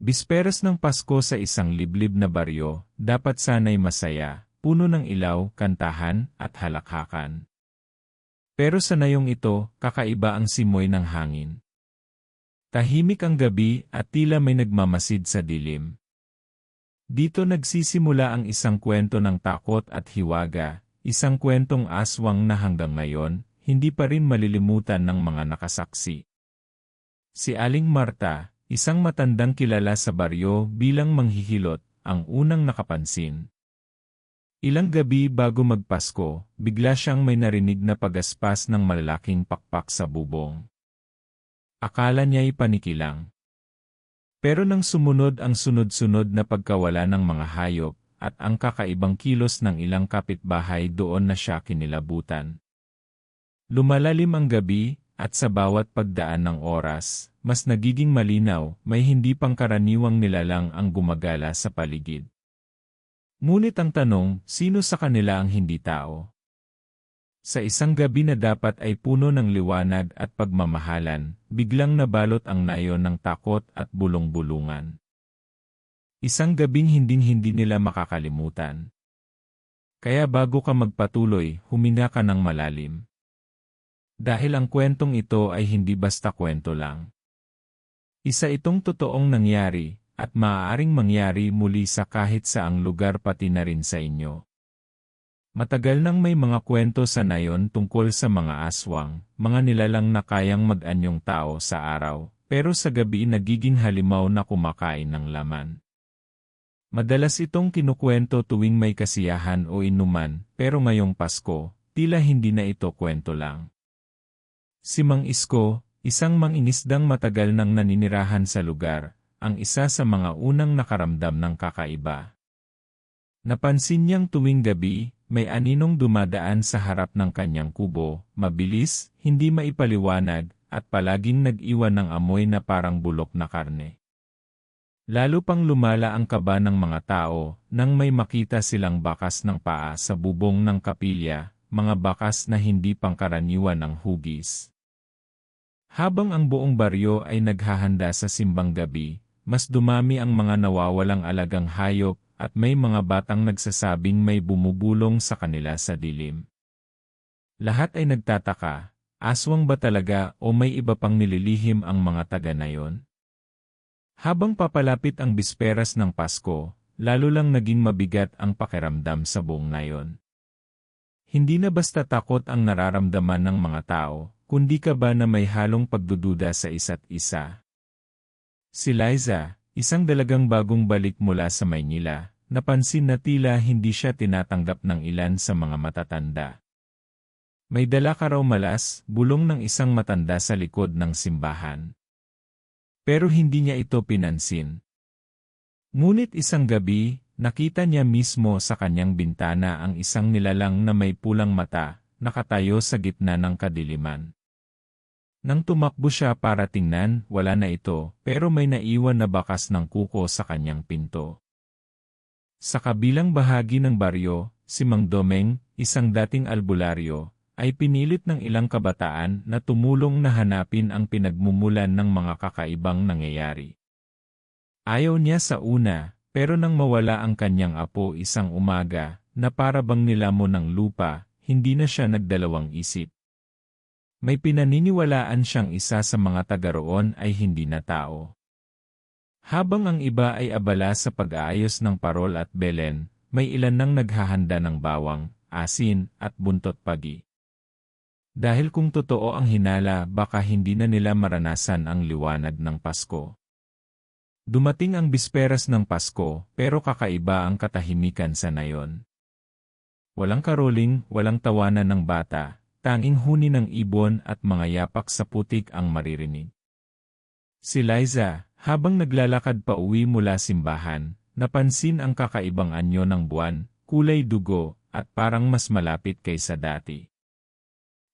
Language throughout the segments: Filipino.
Bisperas ng Pasko sa isang liblib na baryo, dapat sana'y masaya, puno ng ilaw, kantahan, at halakhakan. Pero sa nayong ito, kakaiba ang simoy ng hangin. Tahimik ang gabi at tila may nagmamasid sa dilim. Dito nagsisimula ang isang kwento ng takot at hiwaga, isang kwentong aswang na hanggang ngayon, hindi pa rin malilimutan ng mga nakasaksi. Si Aling Marta, Isang matandang kilala sa baryo bilang manghihilot, ang unang nakapansin. Ilang gabi bago magpasko, bigla siyang may narinig na pagaspas ng malalaking pakpak sa bubong. Akala niya'y panikilang. Pero nang sumunod ang sunod-sunod na pagkawala ng mga hayop, at ang kakaibang kilos ng ilang kapitbahay doon na siya kinilabutan. Lumalalim ang gabi, at sa bawat pagdaan ng oras, mas nagiging malinaw, may hindi pangkaraniwang nilalang ang gumagala sa paligid. Ngunit ang tanong, sino sa kanila ang hindi tao? Sa isang gabi na dapat ay puno ng liwanag at pagmamahalan, biglang nabalot ang nayon ng takot at bulong-bulungan. Isang gabing hinding-hindi nila makakalimutan. Kaya bago ka magpatuloy, huminga ka ng malalim. Dahil ang kwentong ito ay hindi basta kwento lang. Isa itong totoong nangyari, at maaaring mangyari muli sa kahit saang lugar pati na rin sa inyo. Matagal nang may mga kwento sa nayon tungkol sa mga aswang, mga nilalang na kayang mag-anyong tao sa araw, pero sa gabi nagiging halimaw na kumakain ng laman. Madalas itong kinukwento tuwing may kasiyahan o inuman, pero ngayong Pasko, tila hindi na ito kwento lang. Si Mang Isko, isang mangingisdang matagal nang naninirahan sa lugar, ang isa sa mga unang nakaramdam ng kakaiba. Napansin niyang tuwing gabi, may aninong dumadaan sa harap ng kanyang kubo, mabilis, hindi maipaliwanag, at palaging nag-iwan ng amoy na parang bulok na karne. Lalo pang lumala ang kaba ng mga tao nang may makita silang bakas ng paa sa bubong ng kapilya, mga bakas na hindi pangkaraniwan ng hugis. Habang ang buong baryo ay naghahanda sa simbang gabi, mas dumami ang mga nawawalang alagang hayop at may mga batang nagsasabing may bumubulong sa kanila sa dilim. Lahat ay nagtataka, aswang ba talaga o may iba pang nililihim ang mga taga na yon? Habang papalapit ang bisperas ng Pasko, lalo lang naging mabigat ang pakiramdam sa buong nayon. Hindi na basta takot ang nararamdaman ng mga tao, kundi ka ba na may halong pagdududa sa isa't isa? Si Liza, isang dalagang bagong balik mula sa Maynila, napansin na tila hindi siya tinatanggap ng ilan sa mga matatanda. May dala ka raw malas, bulong ng isang matanda sa likod ng simbahan. Pero hindi niya ito pinansin. Ngunit isang gabi, nakita niya mismo sa kanyang bintana ang isang nilalang na may pulang mata, nakatayo sa gitna ng kadiliman. Nang tumakbo siya para tingnan, wala na ito, pero may naiwan na bakas ng kuko sa kanyang pinto. Sa kabilang bahagi ng baryo, si Mang Domeng, isang dating albularyo, ay pinilit ng ilang kabataan na tumulong na hanapin ang pinagmumulan ng mga kakaibang nangyayari. Ayaw niya sa una, pero nang mawala ang kanyang apo isang umaga, na para bang nilamon ng lupa, hindi na siya nagdalawang isip. May pinaniniwalaan siyang isa sa mga taga roon ay hindi na tao. Habang ang iba ay abala sa pag-aayos ng parol at belen, may ilan nang naghahanda ng bawang, asin, at buntot pagi. Dahil kung totoo ang hinala baka hindi na nila maranasan ang liwanag ng Pasko. Dumating ang bisperas ng Pasko pero kakaiba ang katahimikan sa nayon. Walang karoling, walang tawanan ng bata, tanging huni ng ibon at mga yapak sa putik ang maririnig. Si Liza, habang naglalakad pa uwi mula simbahan, napansin ang kakaibang anyo ng buwan, kulay dugo, at parang mas malapit kaysa dati.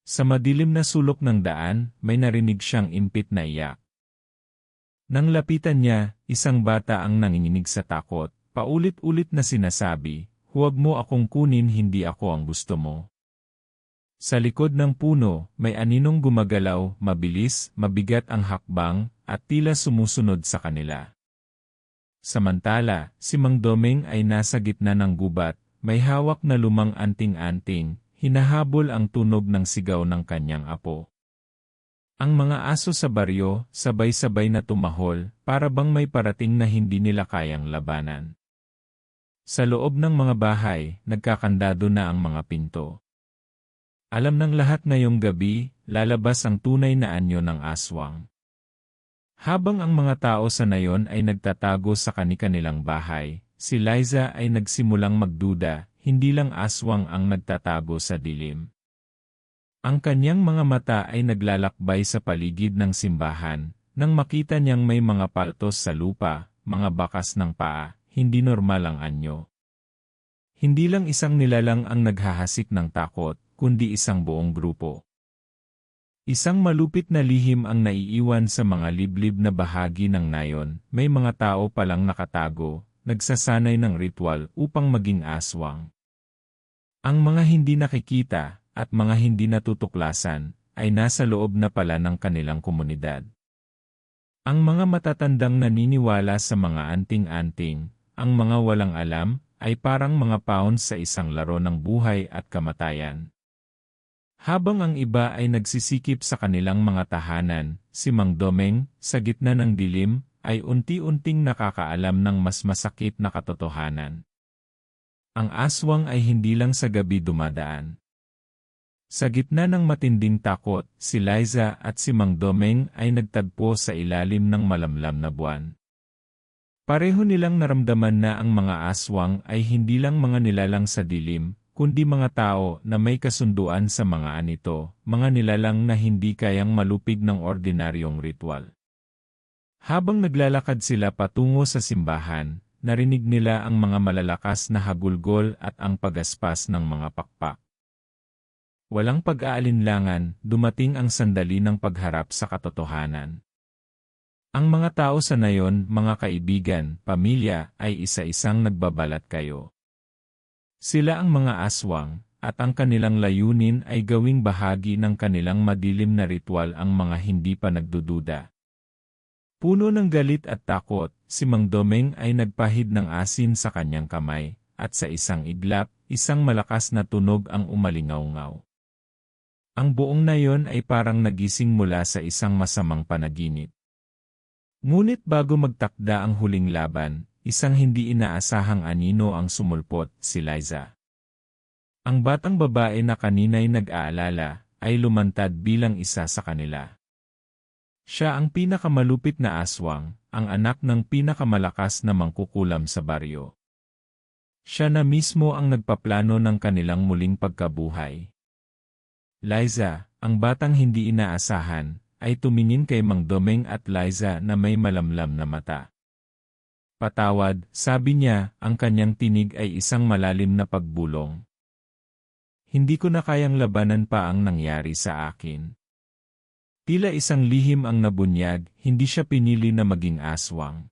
Sa madilim na sulok ng daan, may narinig siyang impit na iyak. Nang lapitan niya, isang bata ang nanginginig sa takot, paulit-ulit na sinasabi, huwag mo akong kunin hindi ako ang gusto mo. Sa likod ng puno, may aninong gumagalaw, mabilis, mabigat ang hakbang, at tila sumusunod sa kanila. Samantala, si Mang Doming ay nasa gitna ng gubat, may hawak na lumang anting-anting, hinahabol ang tunog ng sigaw ng kanyang apo. Ang mga aso sa baryo, sabay-sabay na tumahol, para bang may parating na hindi nila kayang labanan. Sa loob ng mga bahay, nagkakandado na ang mga pinto. Alam ng lahat ngayong gabi, lalabas ang tunay na anyo ng aswang. Habang ang mga tao sa nayon ay nagtatago sa kani-kanilang bahay, si Liza ay nagsimulang magduda, hindi lang aswang ang nagtatago sa dilim. Ang kanyang mga mata ay naglalakbay sa paligid ng simbahan, nang makita niyang may mga paltos sa lupa, mga bakas ng paa, hindi normal ang anyo. Hindi lang isang nilalang ang naghahasik ng takot, kundi isang buong grupo. Isang malupit na lihim ang naiiwan sa mga liblib na bahagi ng nayon, may mga tao palang nakatago, nagsasanay ng ritual upang maging aswang. Ang mga hindi nakikita, at mga hindi natutuklasan, ay nasa loob na pala ng kanilang komunidad. Ang mga matatandang naniniwala sa mga anting-anting, ang mga walang alam, ay parang mga pounds sa isang laro ng buhay at kamatayan. Habang ang iba ay nagsisikip sa kanilang mga tahanan, si Mang Domeng, sa gitna ng dilim, ay unti-unting nakakaalam ng mas masakit na katotohanan. Ang aswang ay hindi lang sa gabi dumadaan. Sa gitna ng matinding takot, si Liza at si Mang Domeng ay nagtagpo sa ilalim ng malamlam na buwan. Pareho nilang naramdaman na ang mga aswang ay hindi lang mga nilalang sa dilim, kundi mga tao na may kasunduan sa mga anito, mga nilalang na hindi kayang malupig ng ordinaryong ritual. Habang naglalakad sila patungo sa simbahan, narinig nila ang mga malalakas na hagulgol at ang pagaspas ng mga pakpak. Walang pag-aalinlangan, dumating ang sandali ng pagharap sa katotohanan. Ang mga tao sa nayon, mga kaibigan, pamilya, ay isa-isang nagbabalat kayo. Sila ang mga aswang, at ang kanilang layunin ay gawing bahagi ng kanilang madilim na ritual ang mga hindi pa nagdududa. Puno ng galit at takot, si Mang Domeng ay nagpahid ng asin sa kanyang kamay, at sa isang iglap, isang malakas na tunog ang umalingaw-ngaw. Ang buong nayon ay parang nagising mula sa isang masamang panaginip. Ngunit bago magtakda ang huling laban, Isang hindi inaasahang anino ang sumulpot, si Liza. Ang batang babae na kanina'y nag-aalala, ay lumantad bilang isa sa kanila. Siya ang pinakamalupit na aswang, ang anak ng pinakamalakas na mangkukulam sa baryo. Siya na mismo ang nagpaplano ng kanilang muling pagkabuhay. Liza, ang batang hindi inaasahan, ay tumingin kay Mang Domeng at Liza na may malamlam na mata. Patawad, sabi niya, ang kanyang tinig ay isang malalim na pagbulong. Hindi ko na kayang labanan pa ang nangyari sa akin. Tila isang lihim ang nabunyag, hindi siya pinili na maging aswang.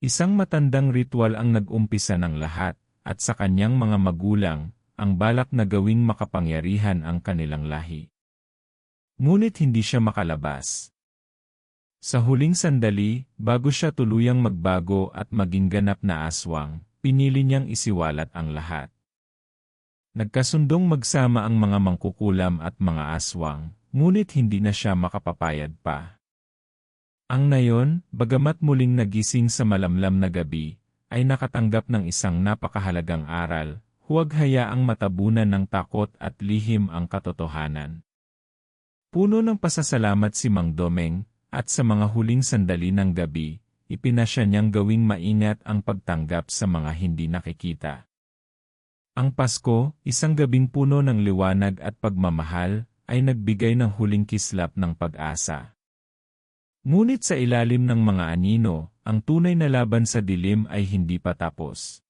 Isang matandang ritual ang nag-umpisa ng lahat, at sa kanyang mga magulang, ang balak na gawing makapangyarihan ang kanilang lahi. Ngunit hindi siya makalabas. Sa huling sandali, bago siya tuluyang magbago at maging ganap na aswang, pinili niyang isiwalat ang lahat. Nagkasundong magsama ang mga mangkukulam at mga aswang, ngunit hindi na siya makapapayad pa. Ang nayon, bagamat muling nagising sa malamlam na gabi, ay nakatanggap ng isang napakahalagang aral, huwag hayaang matabunan ng takot at lihim ang katotohanan. Puno ng pasasalamat si Mang Domeng, at sa mga huling sandali ng gabi, ipinasya niyang gawing maingat ang pagtanggap sa mga hindi nakikita. Ang Pasko, isang gabing puno ng liwanag at pagmamahal, ay nagbigay ng huling kislap ng pag-asa. Ngunit sa ilalim ng mga anino, ang tunay na laban sa dilim ay hindi pa tapos.